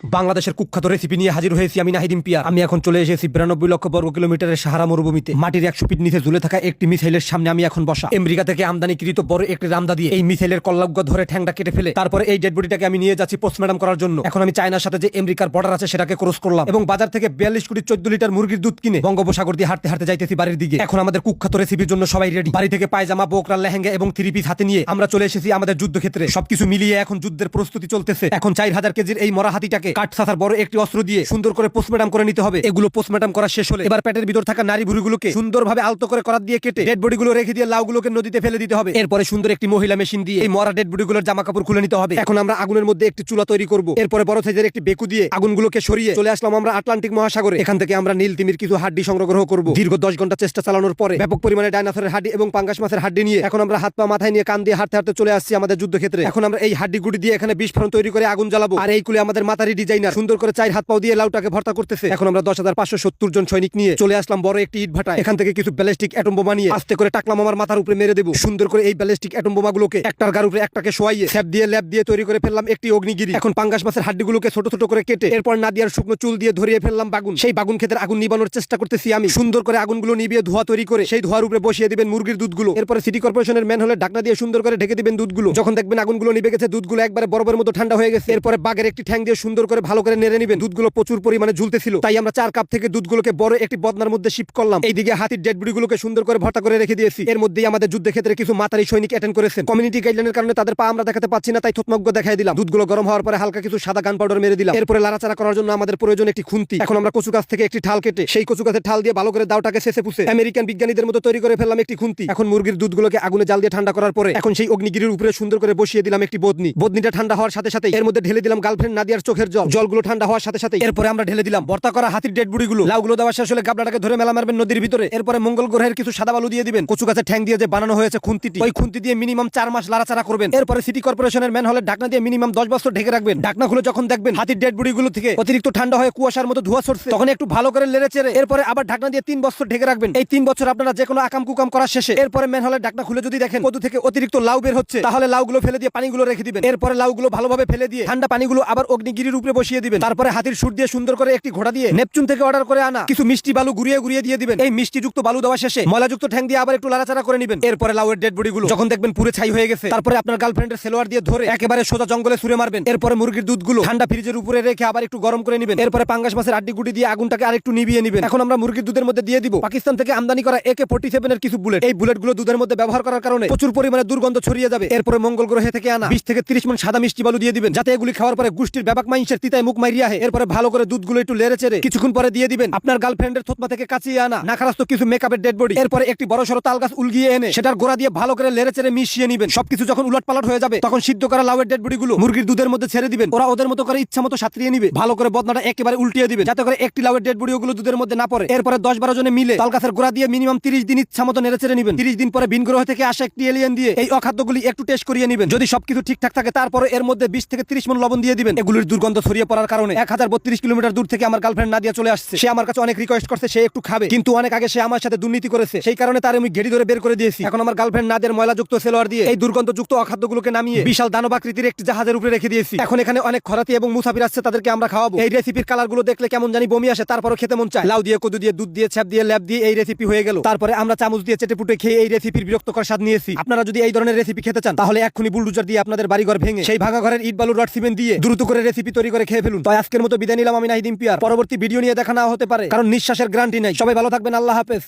বাংলাদেশের কুখ্যাত রেসিপি নিয়ে হাজির হয়েছি আমি নাহিদিম পিয়া আমি এখন চলে এসেছি বিরানব্বই লক্ষ বর্গ কিলোমিটারের সাহারা মরুভূমিতে। মাটির একশো ফিট নিচে ঝুলে থাকা একটি মিসাইলের সামনে আমি এখন বসা। আমেরিকা থেকে আমদানিকৃত বড় একটি রামদা দিয়ে এই মিসাইলের কল্লাগ্য ধরে ঠ্যাংটা কেটে ফেলে। তারপরে এই ডেড বডিটাকে আমি নিয়ে যাচ্ছি পোস্টমর্টম করার জন্য। এখন আমি চায়নার সাথে যে আমেরিকার বর্ডার আছে সেটাকে ক্রস করলাম। এবং বাজার থেকে বিয়াল্লিশ কোটি চোদ্দ লিটার মুরগির দুধ কিনে বঙ্গোপসাগর দিয়ে হাঁটতে হাঁটতে যাইতেছি বাড়ির দিকে। এখন আমাদের কুখ্যাত রেসিপির জন্য সবাই রেডি বাড়ি থেকে পায়জামা, বোকরা, লেহেঙ্গা এবং থ্রি পিস হাতে নিয়ে আমরা চলে এসেছি আমাদের যুদ্ধক্ষেত্রে। সবকিছু মিলিয়ে এখন যুদ্ধের প্রস্তুতি চলতেছে। এখন চার হাজার কেজির এই মরা হাতিটাকে কাঠ সাথার বড় একটি অস্ত্র দিয়ে সুন্দর করে পোস্টমর্টম করে নিতে হবে। এগুলো পোস্টমর্টম করা শেষ হলে এবার পেটের ভিতর থাকা নারী ভুড়িগুলোকে সুন্দরভাবে আলতো করে করাত দিয়ে কেটে ডেড বডিগুলো রেখে দিয়ে লাউগুলোকে নদীতে ফেলে দিতে হবে। এরপরে সুন্দর একটি মহিলা মেশিন দিয়ে এই মরা ডেড বডিগুলোর জামা কাপড় খুলে নিতে হবে। এখন আমরা আগুনের মধ্যে একটি চুলা তৈরি করব। এরপরে বড় সাইজের একটি বেকু দিয়ে আগুনগুলোকে সরিয়ে চলে আসলাম আমরা আটলান্টিক মহাসাগরে। এখান থেকে আমরা নীল তিমির কিছু হাড্ডি সংগ্রহ করব। দীর্ঘ দশ ঘণ্টা চেষ্টা চালানোর পরে ব্যাপক পরিমাণে ডাইনাসরের হাড্ডি এবং পাঙ্গাস মাছের হাড্ডি নিয়ে এখন আমরা হাত পা মাথায় নিয়ে কান দিয়ে হাঁটতে হাঁটতে চলে আসছি আমাদের যুদ্ধক্ষেত্রে। এখন আমরা এই হাড্ডি গুড়ি দিয়ে এখানে বিস্ফোরণ তৈরি করে আগুন জ্বালাবো। আর এই কুলে আমাদের মাতারি ডিজাইনার সুন্দর করে চার হাত পাও দিয়ে লাউটাকে ভর্তা করতেছে। এখন আমরা দশ হাজার পাঁচশো সত্তর জন সৈনিক নিয়ে চলে আসলাম বড় একটি ইট ভাটা এখান থেকে কিছু ব্যালিস্টিক অ্যাটম বোমা নিয়ে আস্তে করে টাকলাম আমার মাথার উপরে মেরে দেবো। সুন্দর করে এই ব্যালিস্টিক অ্যাটম বোমাগুলোকে একটার গার উপরে একটাকে শোয়াইয়ে স্যাপ দিয়ে ল্যাব দিয়ে তৈরি করে ফেললাম একটি অগ্নিগিরি। এখন পাঙ্গাস মাছের হাড্ডিগুলোকে ছোট ছোট করে কেটে এরপর নাদিয়ার শুকনো চুল দিয়ে ধরিয়ে ফেললাম বাগুন। সেই বাগুন ক্ষেতের আগুন নিবানোর চেষ্টা করতেছি আমি। সুন্দর করে আগুনগুলো নিবিয়ে ধোয়া তৈরি করে সেই ধোয়ার উপরে বসিয়ে দিবেন মুরগির দুধগুলো। এরপরে সিটি কর্পোরেশনের ম্যান হলে ঢাকনা দিয়ে সুন্দর করে ঢেকে দিবেন দুধগুলো। যখন দেখবেন আগুনগুলো নিবে গেছে, দুধগুলো একবারে বরফের মতো ঠান্ডা হয়ে গেছে। এরপরে বাঘের একটি ঠ্যাং দিয়ে সুন্দর করে ভালো করে নেড়ে নিবেন। দুধগুলো প্রচুর পরিমাণে ঝুলতেছিল। তাই আমরা চার কাপ থেকে দুধগুলোকে বড় একটি বদনার মধ্যে শিফট করলাম। এইদিকে হাতির ডেড বডিগুলোকে সুন্দর করে ভর্তা করে রেখে দিয়েছি। এর মধ্যেই আমাদের যুদ্ধ ক্ষেত্রে কিছু মাতারি সৈনিক অ্যাটেন্ড করেছেন। কমিউনিটি গাইডলাইনের কারণে তাদের পা আমরা দেখাতে পাচ্ছি না, তাই থতমগ্য দেখাই দিলাম। দুধগুলো গরম হওয়ার পরে হালকা কিছু সাদা গান পাউডার মেরে দিলাম। এরপরে লাড়াচাড়া করার জন্য আমাদের প্রয়োজন একটি খুন্তি। এখন আমরা কচু গাছ থেকে একটি ঠাল কেটে সেই কচু গাছের ঠাল দিয়ে ভালো করে দাওটাকে শেষে পুষে আমেরিকান বিজ্ঞানীদের মতো তৈরি করে ফেললাম একটি খুন্তি। এখন মুরগির দুধগুলোকে আগুনে জাল দিয়ে ঠান্ডা করার পরে এখন সেই অগ্নিগিরির উপরে সুন্দর করে বসিয়ে দিলাম একটি বদনি। বদনিটা ঠান্ডা হওয়ার সাথে সাথে এর মধ্যে ঢেলে দিলাম গার্লফ্রেন্ড নাদিয়ার চোখের জল। জলগুলো ঠান্ডা হওয়ার সাথে সাথে এরপরে আমরা ঢেলে দিলাম। বর্তা করা হাতির ডেড বুড়িগুলো। লাউগুলো দেওয়া শেষ হলে গাবলাটাকে ধরে মেলা মারবেন নদীর ভিতরে। এরপরে মঙ্গল গ্রহের কিছু সাদা বালু দিয়ে দিবেন। কচু গাছের ঠ্যাং দিয়ে যে বানানো হয়েছে খুন্তিটি ওই খুন্তি দিয়ে মিনিমাম চার মাস লাড়াচাড়া করবেন। এরপরে সিটি কর্পোরেশনের ম্যান হলে ঢাকনা দিয়ে মিনিমাম দশ বছর ঢেকে রাখবেন। ঢাকনা খুলে যখন দেখবেন হাতির ডেড বুড়িগুলো থেকে অতিরিক্ত ঠান্ডা হয়ে কুয়াশার মতো ধোয়া ছড়ছে। তখন একটু ভালো করে লেড়ে চেড়ে এরপরে আবার ঢাকনা দিয়ে তিন বছর ঢেকে রাখবেন। এই তিন বছর আপনারা যে কোনো আকাম কুকাম করা শেষে এরপরে ম্যান হলে ঢাকনা খুলে যদি দেখেন কদু থেকে অতিরিক্ত লাউ বের হচ্ছে তাহলে লাউগুলো ফেলে দিয়ে পানিগুলো রেখে দিবেন। এরপরে লাউগুলো ভালোভাবে ফেলে দিয়ে ঠান্ডা পানিগুলো আবার অগ্নিগিরির উপরে বসিয়ে দিবেন। তারপরে হাতির সুর দিয়ে সুন্দর করে একটি ঘোড়া দিয়ে নেপচুন থেকে অর্ডার করে আনা। কিছু মিষ্টি বালু গুড়িয়ে গুড়িয়ে দিয়ে দিবেন। এই মিষ্টি যুক্ত বালু দেওয়া শেষে ময়লাযুক্ত ঠ্যাং দিয়ে আবার একটু লাড়াচাড়া করে নিবেন। এরপরে লাউয়ের ডেড বডি গুলো যখন দেখবেন পুরো ছাই হয়ে গেছে, তারপরে আপনার গার্লফ্রেন্ডের সেলোয়ার দিয়ে ধরে একেবারে সোজা জঙ্গলে ছুড়ে মারবেন। এরপরে মুরগির দুধগুলো ঠান্ডা ফ্রিজের উপরে রেখে আবার একটু গরম করে নিবেন। এরপরে পাঙ্গাস মাছের আড্ডি গুটি দিয়ে আগুনটাকে আরেকটু নিভিয়ে নিবেন। এখন আমরা মুরগির দুধের মধ্যে দিয়ে দিব। পাকিস্তান থেকে আমদানি করা একে ফোর্টি সেভেনের কিছু বুলেট এই বুলেটগুলো দুধের মধ্যে ব্যবহার করার কারণে প্রচুর পরিমাণে দুর্গন্ধ ছড়িয়ে যাবে। এরপরে মঙ্গল গ্রহে থেকে আনা বিশ থেকে তিরিশ মন সাদা মিষ্টি বালু দিয়ে দিবেন। যাতে এগুলি খাওয়ার পরে গুষ্টির ব্যাপক মাইন্সের তিতায় মুখ মাইরিয়া হয় এরপরে ভালো করে দুধগুলো একটু লেড়ে চেড়ে কিছুক্ষণ পরে দিয়ে দিবেন। আপনার গার্লফ্রেন্ডের থতমা থেকে কাচিয়ে আনা। নাখারাস্ত কিছু মেকআপের ডেড বডি এরপরে একটি বড় সড়ো তাল গাছ উলগিয়ে এনে সেটার গোড়া দিয়ে ভালো করে লেড়ে চেড়ে মিশিয়ে নিবেন। সবকিছু যখন উলট পালট হয়ে যাবে, তখন সিদ্ধ করা লাউয়ের ডেড বডি গুলো মুরগির দুধের মধ্যে ছেড়ে দিবেন। ওরা ওদের মতো করে ইচ্ছা মতো সাঁতরিয়ে নিবে। ভালো করে বদনাটা একেবারে উল্টিয়ে দিবেন, যাতে করে একটি লাউয়ের ডেড বডি ওগুলো দুধের মধ্যে না পড়ে। এরপরে দশ বারো জনে মিলে তাল গাছের গোড়া দিয়ে মিনিমাম তিরিশ দিন ইচ্ছা মতো নেড়ে চেড়ে নিবেন। তিরিশ দিন পরে ভিন গ্রহ থেকে আসা একটি এলিয়েন দিয়ে এই অখাদ্যগুলি একটু টেস্ট করিয়ে নিবেন। যদি সবকিছু ঠিকঠাক থাকে, তারপরে এর মধ্যে বিশ থেকে তিরিশ মন লবণ দিয়ে দিবেন। এগুলির দুর্গন্ধ ছড়িয়ে পড়ার কারণে এক হাজার বত্রিশ কিলোমিটার দূর থেকে আমার গার্লফ্রেন্ড নাদিয়া চলে আসছে। সে আমার কাছে অনেক রিকোয়েস্ট করছে, সে একটু খাবে। কিন্তু অনেক আগে সে আমার সাথে দুর্নীতি করেছে। সেই কারণে তার আমি ঘেড়ি ধরে বের করে দিয়েছি। এখন আমার গার্লফ্রেন্ড নাদের ময়লাযুক্ত সেলোয়ার দিয়ে এই দুর্গন্ধযুক্ত অখাদ্যগুলোকে নামিয়ে বিশাল দানবাকৃতির একটি জাহাজের উপরে রেখে দিয়েছি। এখন এখানে অনেক খরাতি এবং মুসাফির আসছে, তাদেরকে আমরা খাওয়াবো। এই রেসিপির কালারগুলো দেখলে কেমন জানি বমি আসে, তারপরও খেতে মন চায়। লাউ দিয়ে, কদু দিয়ে, দুধ দিয়ে, ছ্যাপ দিয়ে ল্যাব দিয়ে এই রেসিপি হয়ে গেল। তারপরে আমরা চামচ দিয়ে চেটে পুটে খেয়ে এই রেসিপির বিরক্তকর স্বাদ নিয়েছি। আপনারা যদি এই ধরনের রেসিপি খেতে চান, তাহলে এক্ষুনি বুলডুজার দিয়ে আপনাদের বাড়িঘর ভেঙে সেই ভাঙা ঘরের ইট বালু রড সিমেন্ট দিয়ে দ্রুত করে রেসিপি তৈরি করে খেয়ে ফেলুন। তাই আজকের মতো বিদায় নিলাম আমি নাহিদিম পিয়ার। পরবর্তী ভিডিও নিয়ে দেখা না হতে পারে, কারণ নিঃশ্বাসের গ্রান্টি নেই। সবাই ভালো থাকবেন, আল্লাহ হাফেজ।